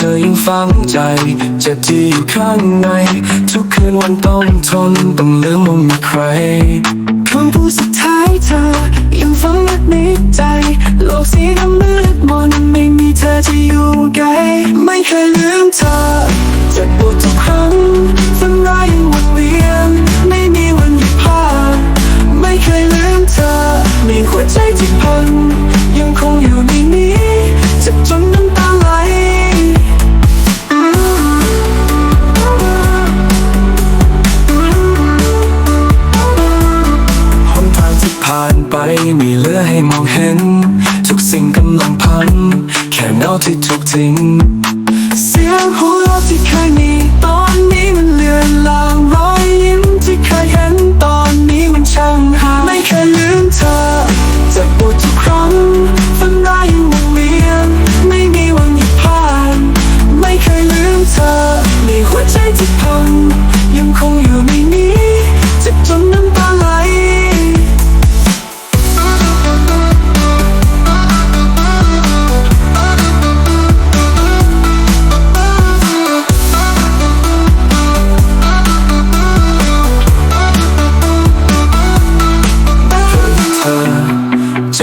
ธอยังฝังใจ เจ็บที่อยู่ข้างใน ทุกคืนวันต้องทน ต้องลืมว่ามีใครคำพูดสุดท้ายเธอ ยังฝังลึกในใจ โลกสีดำมืดมนไม่มีเธอที่อยู่ไกล ไม่เคยลืมเธอเจ็บปวดทุกครั้งฝันร้ายยังวนเวียนไม่มีวันหยุดพักไม่เคยลืมเธอ มีหัวใจที่พังยังคงอยู่ในนี้เจ็บจน ผ่านไปมีเหลือให้มองเห็น ทุกสิ่งกำลังพัง แค่เงาที่ถูกทิ้ง เสียงหัวเราะที่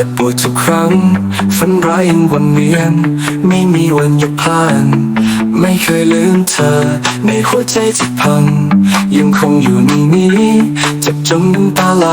จ็บปวดทุกครั้ง ฝันร้ายยังวนเวียน ไม่มีวันหยุดพลานไม่เคยลืมเธอ ในหัวใจที่พัง ยังคงอยู่ในนี้เจ็บจนน้ำตาไหล